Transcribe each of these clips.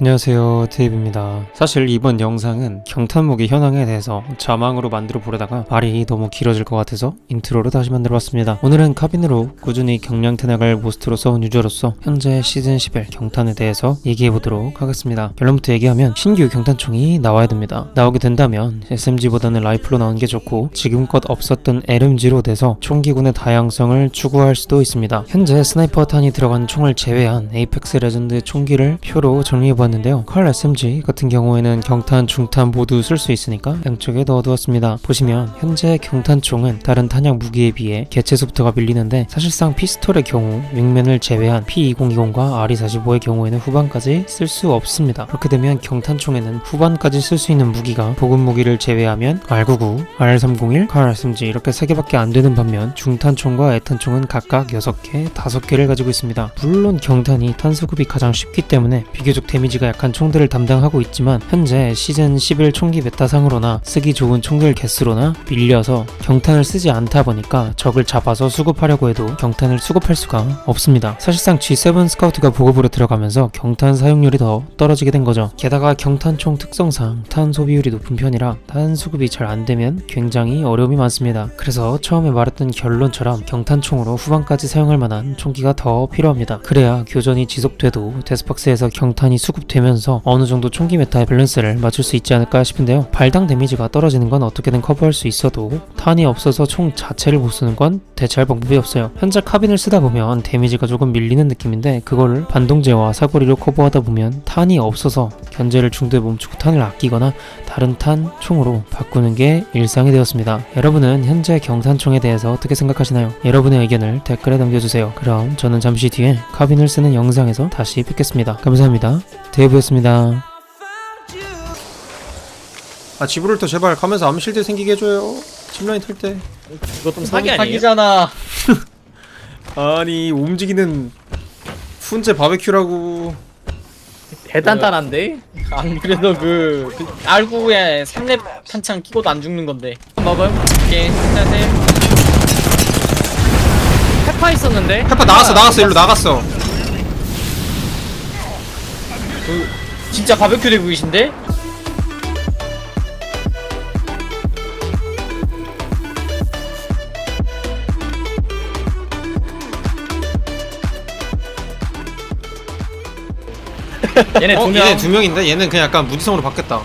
안녕하세요 데이브입니다. 사실 이번 영상은 경탄무기 현황에 대해서 자망으로 만들어 보려다가 말이 너무 길어질 것 같아서 인트로로 다시 만들어 봤습니다. 오늘은 카빈으로 꾸준히 경량 태 나갈 모스트로 써온 유저로서 현재 시즌 11 경탄에 대해서 얘기해 보도록 하겠습니다. 결론부터 얘기하면 신규 경탄총이 나와야 됩니다. 나오게 된다면 SMG보다는 라이플로 나오는 게 좋고 지금껏 없었던 LMG로 돼서 총기군의 다양성을 추구할 수도 있습니다. 현재 스나이퍼 탄이 들어간 총을 제외한 에이펙스 레전드 총기를 표로 정리 해 보았는데요. 컬 SMG 같은 경우에는 경탄, 중탄 모두 쓸 수 있으니까 양쪽에 넣어두었습니다. 보시면 현재 경탄총은 다른 탄약 무기에 비해 개체수부터가 밀리는데 사실상 피스톨의 경우 윙맨을 제외한 P2020과 RE45의 경우에는 후반까지 쓸 수 없습니다. 그렇게 되면 경탄총에는 후반까지 쓸 수 있는 무기가 보급 무기를 제외하면 R99, R301, 컬 SMG 이렇게 3개밖에 안 되는 반면 중탄총과 애탄총은 각각 6개, 5개를 가지고 있습니다. 물론 경탄이 탄수급이 가장 쉽기 때문에 비교적 데미지가 약한 총들을 담당하고 있지만 현재 시즌 11 총기 메타상으로나 쓰기 좋은 총들 개수로나 밀려서 경탄을 쓰지 않다 보니까 적을 잡아서 수급하려고 해도 경탄을 수급할 수가 없습니다. 사실상 G7 스카우트가 보급으로 들어가면서 경탄 사용률이 더 떨어지게 된 거죠. 게다가 경탄총 특성상 탄 소비율이 높은 편이라 탄 수급이 잘 안 되면 굉장히 어려움이 많습니다. 그래서 처음에 말했던 결론처럼 경탄총으로 후반까지 사용할 만한 총기가 더 필요합니다. 그래야 교전이 지속돼도 데스박스에서 경탄이 수급 되면서 어느 정도 총기 메타의 밸런스를 맞출 수 있지 않을까 싶은데요. 발당 데미지가 떨어지는 건 어떻게든 커버할 수 있어도 탄이 없어서 총 자체를 못 쓰는 건 대체할 방법이 없어요. 현재 카빈을 쓰다 보면 데미지가 조금 밀리는 느낌인데 그거를 반동제와 사거리로 커버하다 보면 탄이 없어서 견제를 중도에 멈추고 탄을 아끼거나 다른 탄 총으로 바꾸는 게 일상이 되었습니다. 여러분은 현재 경탄총에 대해서 어떻게 생각하시나요? 여러분의 의견을 댓글에 남겨주세요. 그럼 저는 잠시 뒤에 카빈을 쓰는 영상에서 다시 뵙겠습니다. 감사합니다. 데이브였습니다. 아 지브롤터 제발 가면서 암실드 생기게 해줘요. 짚라인 탈 때. 이거 좀 사기 아니에요? 사기잖아. 아니 움직이는 훈제 바베큐라고. 대단단한데? 안 그래도 그, 그 R9에 3렙 탄창 끼고도 안 죽는 건데. 먹어요? 예, 안녕하세요. 페파 있었는데? 페파 나갔어 나갔어 일로 나갔어. 그, 진짜 바베큐 되고 계신데? 얘네 어 두 명, 얘네 두 명인데 얘는 그냥 약간 무지성으로 바뀌었다.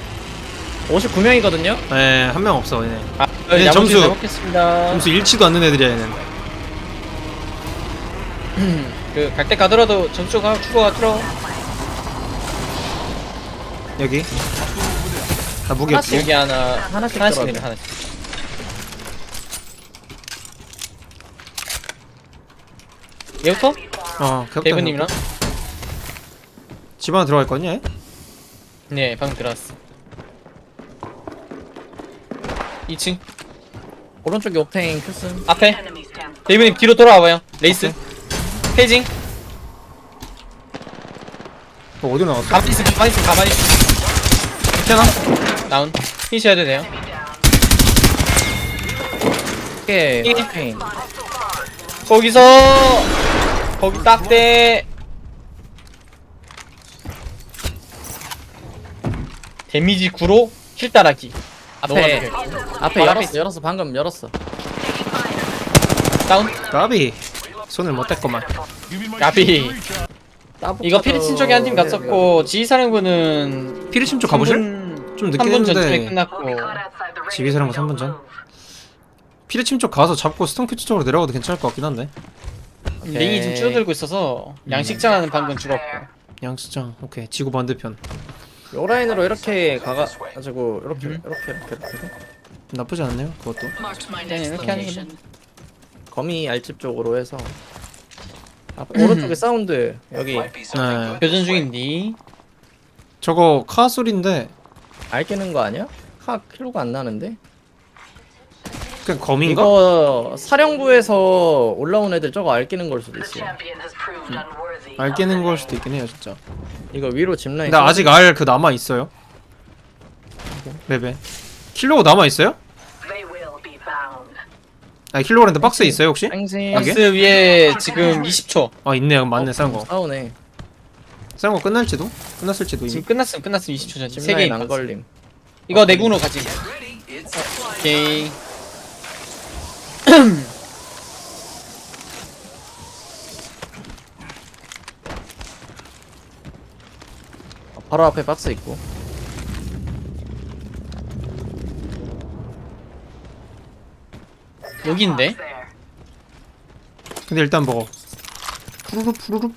59명이거든요? 네한명 없어 얘네. 아, 얘네 점수. 잘 먹겠습니다. 점수 잃지도 않는 애들이야 얘는. 그, 갈 때 가더라도 점수가 추가가 틀어. 여기. 나 무기 없지. 여기 하나, 하나씩 하나씩 들어가네. 내려, 하나씩. 얘부터? 어 겹다, 데이브님이랑? 겹다. 집 안에 들어갈 거냐? 얘? 네, 방금 들어왔어. 2층. 오른쪽에 옥테인 큐슨 앞에. 데이브님 뒤로 돌아와봐요. 레이스. 페이징. 어, 어디 나갔어? 가만히 있어, 가만히 있어, 가만히 있어. 태나? 다운. 피셔야 예. 옥테인 거기서, 거기 딱대. 데미지 9로 킬 따라기. 앞에 넘어가도 앞에 바로 열었어 앞에 열었어 방금 열었어 다운. 까비. 손을 못 댔구만. 따복 이거 피리친 쪽에 한 팀 갔었고 지휘사령부는 피리심 쪽 가보실? 좀 늦긴 3분 전쯤에 했는데 끝났고 지휘사랑 3분 전. 피리침 쪽 가서 잡고 스톤피치 쪽으로 내려가도 괜찮을 것 같긴 한데. 링이 지금 줄어들고 있어서 양식장하는 방금 죽었고 양수장 오케이 지구 반대편 요 라인으로 이렇게 가가지고 이렇게 음. 이렇게 이렇게 이렇게 나쁘지 않네요 그것도. 그냥 이렇게 하는 게 거미 알집 쪽으로 해서. 앞에 오른쪽에 사운드. 여기. 네. 교전 중인디 저거 카 소리인데. 알 깨는 거 아니야? 카 킬로가 안 나는데 그냥 검인가? 이거 사령부에서 올라온 애들 저거 알 깨는 걸 수도 있어 알 깨는 걸 수도 있긴 해요 진짜. 이거 위로 짚라인 근데 아직 알 그 남아 있어요. 맵에. 킬로가 남아 있어요? 아 킬로그랜드 박스에 있어요 혹시? 땡생? 박스 위에 지금 20초 아 있네요 맞네 싼 거. 싸우네 싸운 거 끝날지도? 끝났을지도 이미 지금 끝났으면 끝났으면 20초 전. 세 찜라인 개인 안안 걸림. 이거 내군으로 가지. 오케이. 바로 앞에 박스 있고. 여기인데. 근데 일단 먹어 푸르륵 푸르륵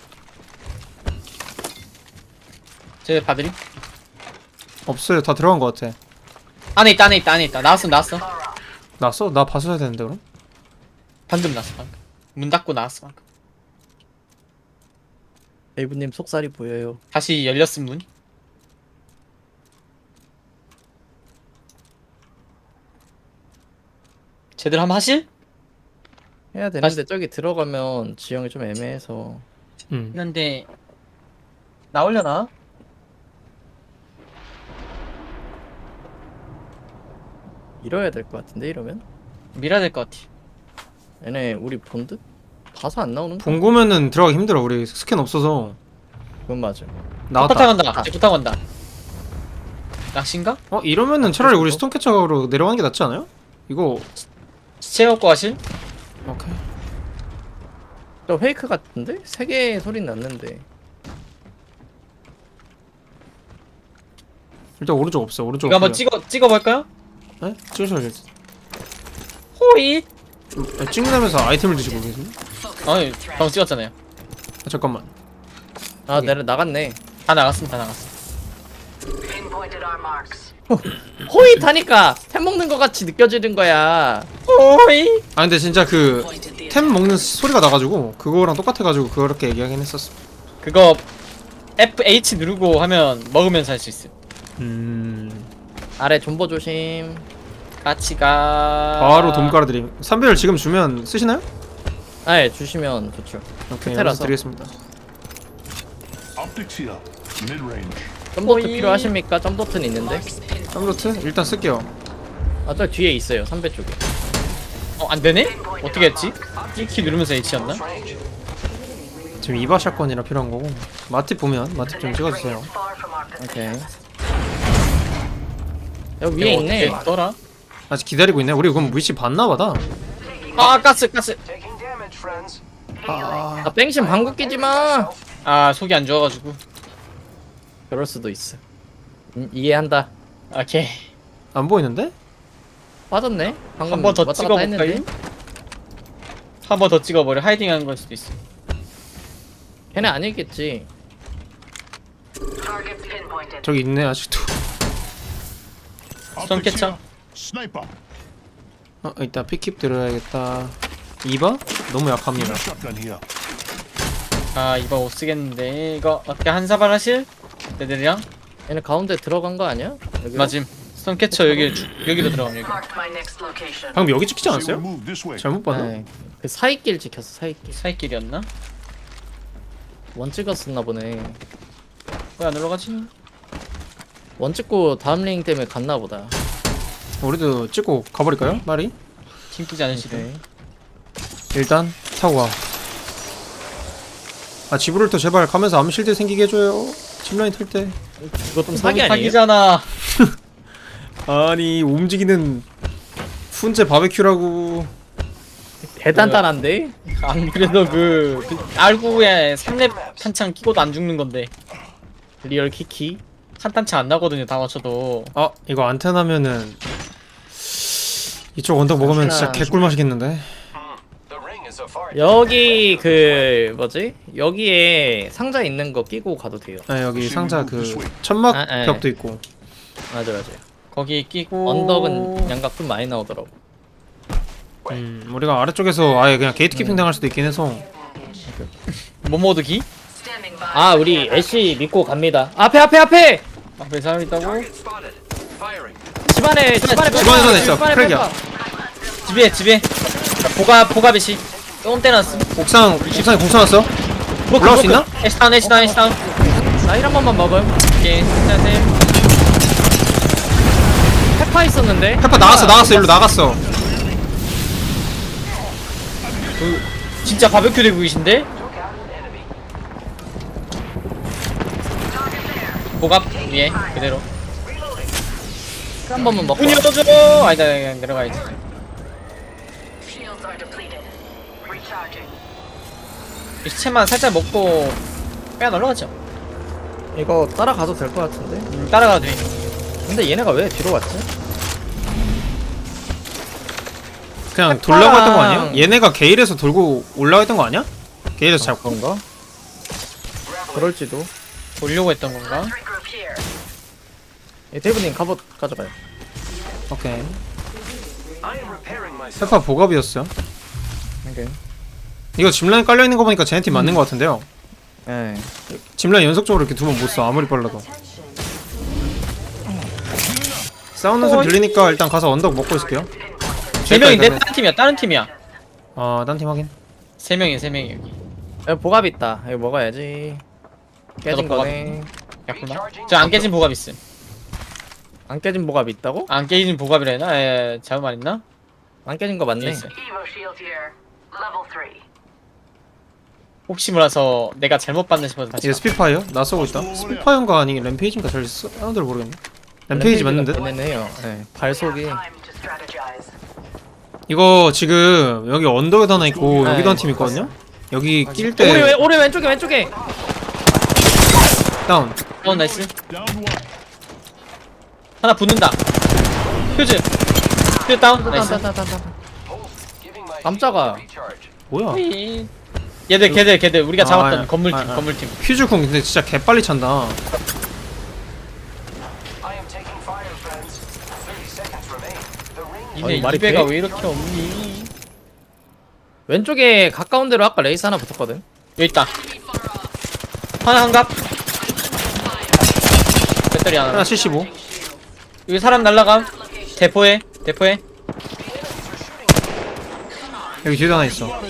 쟤 봐드림. 없어요 다 들어간 거 같아 안에 있다 안에 있다 안에 있다. 나왔어 나왔어. 났어? 나 봤어야 되는데 그럼? 방금 나왔어 방금. 문 닫고 나왔어 방금. 에이브님 속살이 보여요. 다시 열렸음 문. 제대로 한번 하실? 해야 되는데 저기 들어가면 지형이 좀 애매해서. 응 근데 나오려나? 이뤄야 될 것 같은데 이러면? 밀어야 될 것 같아. 얘네 우리 본 듯? 봐서 안 나오는 거? 본고면은 들어가기 힘들어 우리 스캔 없어서 그건 맞아. 나왔다 포탑 간다. 쟤 포탑 간다. 낚시인가? 어 이러면은 차라리 우리 스톤캐쳐로 내려가는 게 낫지 않아요? 이거 시체 갖고 가실? 오케이 저 페이크 같은데? 세 개의 소리 났는데. 일단 오른쪽 없어 오른쪽 이거 한번 없어요. 찍어 찍어 볼까요? 네? 찍으셔야지 호이. 아, 찍는다면서 아이템을 드시고 계세요? 아니 방금 찍었잖아요. 아, 잠깐만 아 내려 나갔네. 다 나갔습니다. 다 나갔어. Pinpointed our marks. 호이 타니까 템 먹는 것 같이 느껴지는 거야. 호이. 아 근데 진짜 그 Pointed the 템 먹는 소리가 나가지고 그거랑 똑같아가지고 그렇게 얘기하긴 했었어 그거 F H 누르고 하면 먹으면서 할 수 있어. 음 아래 존버 조심. 같이 가. 바로 돔 깔아드림 3배열 지금 주면 쓰시나요? 아 예 주시면 좋죠. 오케이 끝에라서. 여기서 드리겠습니다 Optics here. 점도트. 필요하십니까? 점도트는 있는데. sam로트 일단 쓸게요 아 저 뒤에 있어요. 3배 쪽에. 어 안 되네? 어떻게 했지? 1키 누르면서 H였나? 지금 이바 샷건이라 필요한 거고 마팁 보면 마팁 좀 찍어주세요. 오케이. 여기 위에 있네. 어떻게 떠라? 아직 기다리고 있네 우리 그럼 위치 봤나 보다 아 가스 가스. 아 뺑신 방구 끼지 마. 아 속이 안 좋아가지고. 그럴 수도 있어. 음, 이해한다. 오케이. 안 보이는데? 빠졌네. 방금 한 번 더 왔다 갔다 찍어볼까요? 했는데. 한 번 더 찍어버려. 하이딩한 걸 수도 있어. 걔네 아니겠지. 저기 있네 아직도 Sniper. 어 이따 피킵 들어야겠다 이바? 너무 약합니다 here. 아 이거 못 쓰겠는데 이거 어떻게 한 사발 하실? 네들이랑 얘네 가운데 들어간 거 아니야? 여기로? 맞음. 스톤캐쳐 여기 주- 여기로 들어가면 여기. Marked my next location. 방금 여기 찍지 Say we 않았어요? move this way. 잘못 봤나? 네. 그 사이길 지켰어 사이길. 사이길이었나? 원 찍었었나 보네. 왜 안 올라가지? 원 찍고 다음 링 때문에 갔나 보다. 우리도 찍고 가버릴까요? 말이? 팀 끼지. 오케이. 일단 타고 와. 아 지브롤터 제발 가면서 암실드 생기게 해줘요. 짚라인 탈 때. 이거 좀 사기 아니에요? 사기잖아. 아니 움직이는 훈제 바베큐라고. 대단단한데? 안 그래도 그, 그 R9에 3렙 탄창 끼고도 안 죽는 건데 리얼 키키. 한 탄창 안 나거든요 다 맞춰도. 아 이거 안테나면은 이쪽 언덕 먹으면 진짜 안테나. 개꿀 맛이겠는데. 여기 그 뭐지? 여기에 상자 있는 거 끼고 가도 돼요. 아 여기 상자 그 천막 아, 아, 벽도 있고. 맞아 맞아. 거기 끼고 언덕은 양각 좀 많이 나오더라고. 음 우리가 아래쪽에서 아예 그냥 게이트 키핑 당할 수도 있긴 해서. by. 아 우리 애쉬 믿고 갑니다. 앞에 앞에 앞에! 앞에 사람 있다고? 집안에 집안에 집안에 하나 있어. 집안에 크랙이야. ペ집에 집에 보가 보가베시 똥 때놨음. 옥상 옥상에 공 쏘놨어. 올라올 수 있나? 에스타운 에스타운 에스타운. 나일 한 번만 먹어요. 오케이. 안녕하세요. 페파 있었는데. 페파 나갔어 나갔어 일로 나갔어. 진짜 바베큐 대국이신데? 보갑 위에 그대로 한 번만 먹고 문이 열어줘 아니다 그냥 내려가야지 Shields are depleted. Recharging. 이 시체만 살짝 먹고 빼야 날라가죠 이거 따라가도 될 것 같은데 음, 따라가도 돼 근데 얘네가 왜 뒤로 갔지? 그냥 돌라고 했던 거 아니야? 얘네가 게일에서 돌고 올라갔던 거 아니야? 게일에서 잡고 그런가? 그럴지도 보려고 했던 건가? Regroup here. 예, 데이브님 갑옷 가져가요. 오케이. 페파 보갑이었어요. 오케이. 이거 짚라인 깔려 있는 거 보니까 쟤네 팀 맞는 거 같은데요. 예. 짚라인 연속적으로 이렇게 두 번 못 써 아무리 빨라도. 싸우는 소리 들리니까 일단 가서 언덕 먹고 있을게요. 세 명인데 다른 팀이야 다른 팀이야. 어, 딴팀 확인. 세 명이야 세 명이 여기. 여기 보갑 있다. 이거 먹어야지. 깨진 보갑. 거네. 약구나 저 안 깨진 보갑 있음 안 깨진 보갑 있다고? 안 깨진 보갑이라 해나? 에 잘못 말했나? 안 깨진 거 맞네 있어. Evo shield here. Level 3. 혹시 몰라서 내가 잘못 봤나 싶어서 다시 이게 스피파이어? 나 쏘고 있다 스피파이어인가 아니 램페이지인가 잘 사운드를 모르겠네 램페이지 맞는 듯? 네네요 예 발속이 Time to strategize. 이거 지금 여기 언덕에도 하나 있고 네. 여기도 한 팀 있거든요? 여기 오리, 낄때 왼- 오리 왼쪽에 왼쪽에 다운 어 나이스. 하나 붙는다. 휴즈. 휴즈 다운. 나이스. 깜짝아 뭐야? 얘들 걔들 걔들. 우리가 아, 잡았던 아, 건물팀 아, 아. 건물팀. 퓨즈쿵 근데 진짜 개빨리 찬다. 말이 이배가 돼? 왜 이렇게 없니? 왼쪽에 가까운 데로 아까 레이스 하나 붙었거든. 여기 있다. 하나 한갑. 배터리 하나. 하나 75 여기 사람 날라감. 대포해 대포해. 여기 뒤에도 하나 있어.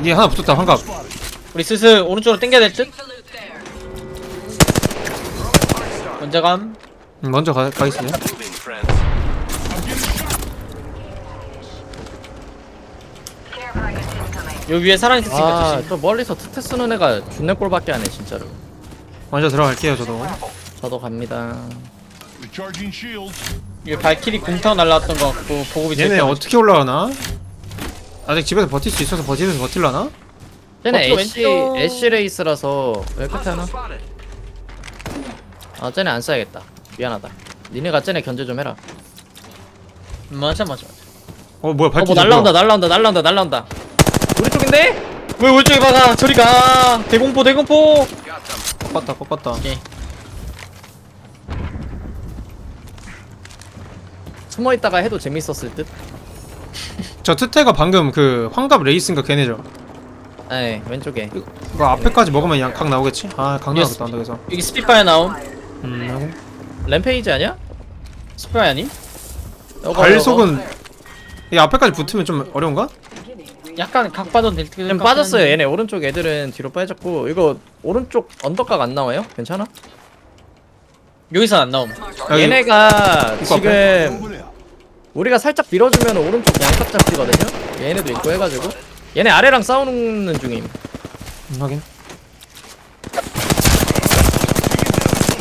이게 하나 붙었다 환갑. 우리 슬슬 오른쪽으로 당겨야 될 듯? 먼저 감. 음, 먼저 가, 가 있어요 여기 위에 살아있으니까 조심 아또 멀리서 투테 쓰는 애가 준내 꼴밖에 안 해 진짜로 먼저 들어갈게요 저도 저도 갑니다 Recharging shields. 여기 발키리 궁타고 날라왔던 것 같고 보급이 얘네 어떻게 올라가나? 아직 집에서 버틸 수 있어서 버티면서 버틸라나? 쟤네 애쉬 왼쪽. 애쉬 레이스라서 왜 끝에 하나? 아 쟤네 안 써야겠다 미안하다 니네가 쟤네 견제 좀 해라 맞아 맞아 맞아 어 뭐야 어 발키리 뭐 날라온다 날라온다 날라온다 날라온다 우리 쪽인데? 왜 오른쪽에 박아 저리 가 대공포 대공포 꺾었다 꺾었다 오케이 숨어 있다가 해도 재밌었을 듯? 저 트테가 방금 그 환갑 레이스인가 걔네죠 네 왼쪽에 이거 앞에까지 먹으면 양, 각 나오겠지? 아각 예스. 나오겠다 언덕에서 여기 스피파이어 나옴 음. 램페이지 아니야? 스피파이어 아니? 발속은 이 앞에까지 붙으면 좀 어려운가? 약간 각 빠져도 될 듯. 요거. 좀 빠졌어요 얘네 오른쪽 애들은 뒤로 빠졌고 이거 오른쪽 언덕각 안 나와요? 괜찮아? 여기서 안 나옴. 여기 얘네가 이거 지금. 우리가 살짝 밀어주면 오른쪽 양각 잡히거든요? 얘네도 있고 해가지고 얘네 아래랑 싸우는 중임 음, 확인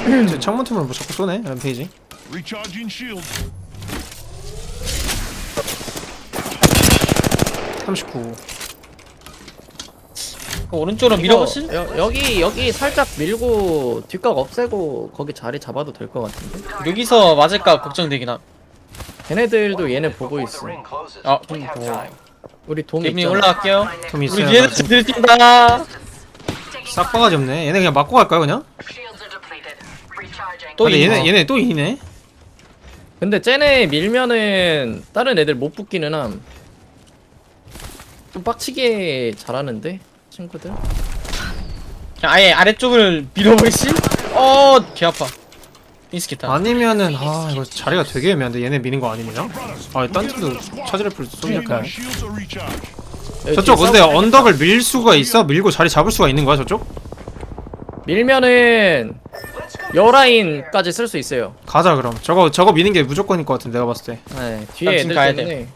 쟤 창문 틈으로 뭐 자꾸 쏘네 램페이지 Recharging shields. 39 그 오른쪽으로 밀어보실? 이거 여, 여기 여기 살짝 밀고 뒷각 없애고 거기 자리 잡아도 될 것 같은데 여기서 맞을까 걱정되긴 함. 걔네들도 얘네 보고 있어 아, 좀 뭐. 우리 돔 대민이 있잖아 올라갈게요. 좀 우리 있어요 뒤에서 들킨다. 싹 바가지 없네 얘네 그냥 맞고 갈까요 그냥? Shields are depleted. Recharging. 또 근데 있네. 얘네 얘네 또 이네 근데 쟤네 밀면은 다른 애들 못 붙기는 함. 좀 빡치게 잘하는데 친구들. 그냥 아예 아래쪽을 밀어버리실? 어, 개 아파. 인스키타. 아니면은 아 이거 자리가 되게 애매한데 얘네 미는 거 아니면? 아딴 팀도 차지를 recharge. 여기 저쪽 근데 언덕을 밀 수가 있어? 밀고 자리 잡을 수가 있는 거야 저쪽? 밀면은 여라인까지 쓸 수 있어요. 가자 그럼 저거 저거 미는 게 무조건일 것 같은데 내가 봤을 때 네, 뒤에 애들 가야 때문에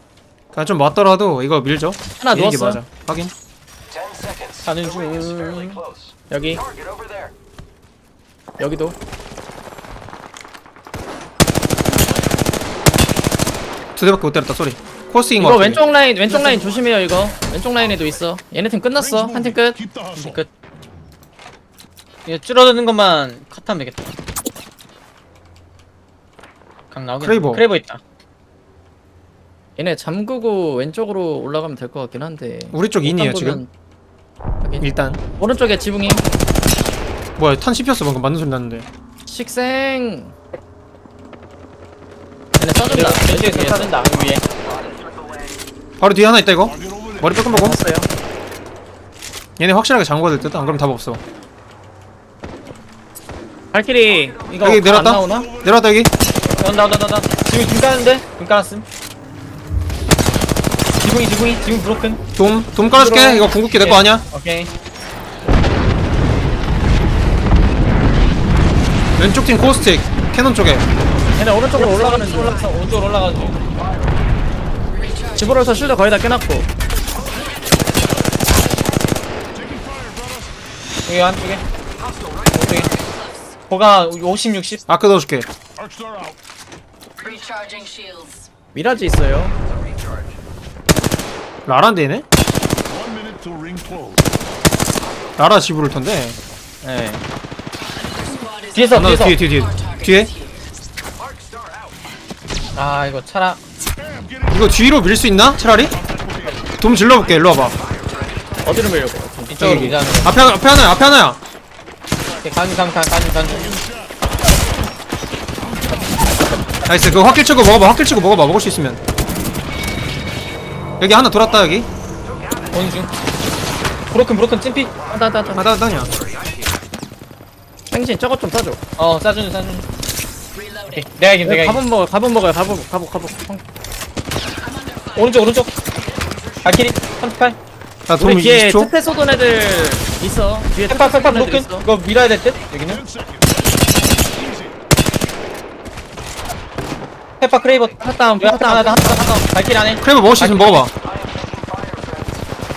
그냥 좀 맞더라도 이거 밀죠. 하나 누웠어요. 맞아. 확인. 가는 중. 여기. 여기도. 두 대밖에 못 때렸다 쏘리. 코스인 거 이거 같아. 왼쪽 라인 왼쪽 라인 조심해요 이거. 왼쪽 라인에도 있어. 얘네 팀 끝났어. 한 팀 끝. Keep the hustle. 끝. 이거 줄어드는 것만 컷하면 되겠다. 강 나오겠네 크레이버. 크레이버 있다 얘네 잠그고 왼쪽으로 올라가면 될 것 같긴 한데. 우리 쪽 인이에요 지금? 하긴. 일단. 오른쪽에 지붕이. 뭐야 탄 씹혔어 방금. 맞는 소리 났는데. 식생. 얘네 써준다. 왼쪽에서 사준다 위에. 바로 뒤에 하나 있다 이거. 머리 빼끔 보고. 봤어요. 얘네 확실하게 잠궈야 될 듯 안 그러면 답 없어. 발키리 이거 여기 안 나오나? 내려왔다 여기? 온다 온다 온다 지금 등 까는데? 등 깔았음 지붕이 지붕이 지붕 브로큰. 돔, 돔 깔아줄게. 이거 궁극기 내 거 아니야? 오케이. 왼쪽 팀 코스틱 캐논 쪽에. 얘네 오른쪽으로 올라가는 중 올라가서 오른쪽으로 올라가지고 집으로서 실드 거의 다 깨놨고. 여기 한쪽에. 오쪽에 거가 50, 60 아크 넣어줄게. Recharging shields. 미라지 있어요 close. 라라 지부를 텐데. 네. 뒤에서 하나 뒤에서. 뒤에 뒤에 뒤에. 뒤에? 아 이거 차라. 이거 뒤로 밀 수 있나? 차라리? 돔 질러볼게 일로 와봐. 어디로 밀려고? 이쪽으로 여기. 미자는 앞에 하나- 앞에 하나야 앞에 하나야. 간간간간간 나이스 그거 확킬 치고 먹어봐 확킬 치고 먹어봐 먹을 수 있으면 여기 하나 돌았다 여기. 오는 중. 브로큰 브로큰 찜피. 하다 하다 하다 하다 하다냐? 땡신 저것 좀 싸줘. 어 싸주는 싸주는. 오케이. 내가 이긴 내가 이긴 가본 먹어 가본 먹어요 가본 가본 가본 오른쪽 오른쪽. 발키리. 38 나돔 우리 뒤에 20초. 특패 쏘던 애들 있어. 뒤에 애들 브로큰. 있어. 이거 밀어야 될듯 여기는 페파 크레이버 핫다운 핫다운 하나 더 발키리 안에. 크레버 먹을 수 있으면 먹어봐.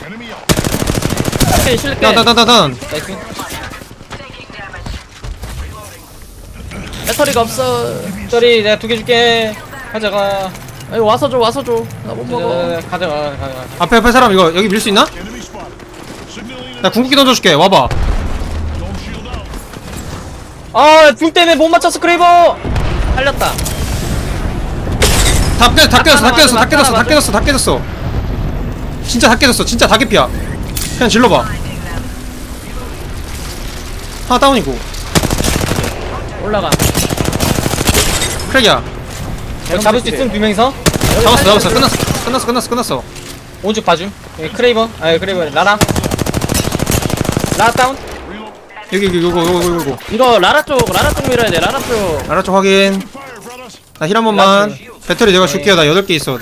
Enemy out. 발키리 실게 따따따따따 나이스. 배터리가 없어. 저리 내가 두 개 줄게. 가져가. 아니 와서 줘 와서 줘나 못 먹어. 네, 가져가 가져가. 앞에 앞에 사람 이거 여기 밀 수 있나? Enemy spotted. Signaling 나 궁극기 던져줄게. 와봐. dome shield out. 아불 때문에 못 맞췄어 크레이버. 살렸다 다 깨, 다 깨졌어 다 깨졌어 다 깨졌어 다. 깨졌어 다 깨졌어. 진짜 다 깨졌어 진짜 다 개피야. 그냥 질러봐. 하나 다운이고. 올라가. 크랙이야. 잡을 수 있음 두 명이서? 잡았어 잡았어. 끝났어 끝났어 끝났어 끝났어. 오른쪽 봐줌. 여기 크레이버. 아 크레이버. 라라. 라라 다운. 여기 여기 요거 요거 요거 요거. 이거 라라 쪽 라라 쪽 밀어야 돼. 라라 쪽. 쪽 확인. 나 힐 한 번만 배터리 내가 줄게요. 나 8개 있어.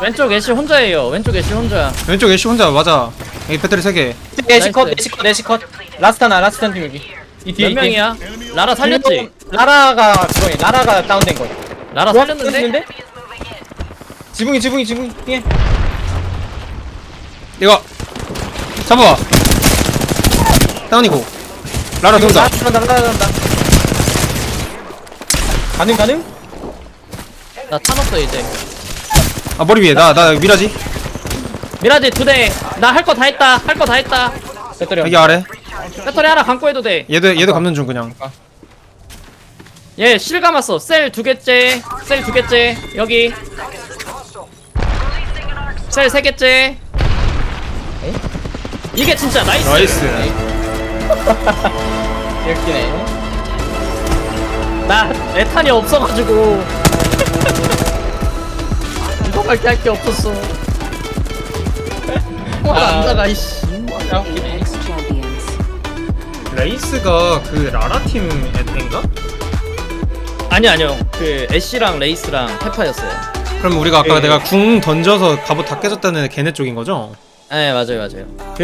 왼쪽 애쉬 혼자예요. 왼쪽 애쉬 혼자. 왼쪽 애쉬 혼자 맞아. 여기 배터리 3개. 내시컷 내시컷 내시컷. 라스트 하나 라스트 한팀 여기. 이 뒤에 몇 명이야? 라라 살렸지? 라라가 그거야 라라가 다운된 거야 라라 살렸는데? 지붕이 지붕이 지붕이. 예. 이거. 잡아봐. 다운이고. 라라 돈다. 가능 가능? 나 타놨어 이제. 아 머리 위에. 나 나 미라지. 미라지 두대나 할 거 다 했다. 할 거 다 했다. 배터리 여기 아래. 배터리 하나 감고 해도 돼얘 얘도 얘도 감는 중 그냥. 실 감았어. 셀 두 개째. 셀 두 개째. 여기. 셀 세 개째. 이게 진짜 나이스. 나이스. 이렇게네 나 에탄이 없어가지고 이거밖에 할 게 없었어 와 아. 남자가 이씨 아 웃기네 레이스가 그 라라 팀 애인가? 아니 아니요 그 애쉬랑 레이스랑 페파였어요 그럼 우리가 아까 예. 내가 궁 던져서 갑옷 다 깨졌다는 걔네 쪽인 거죠? 네 맞아요 맞아요 그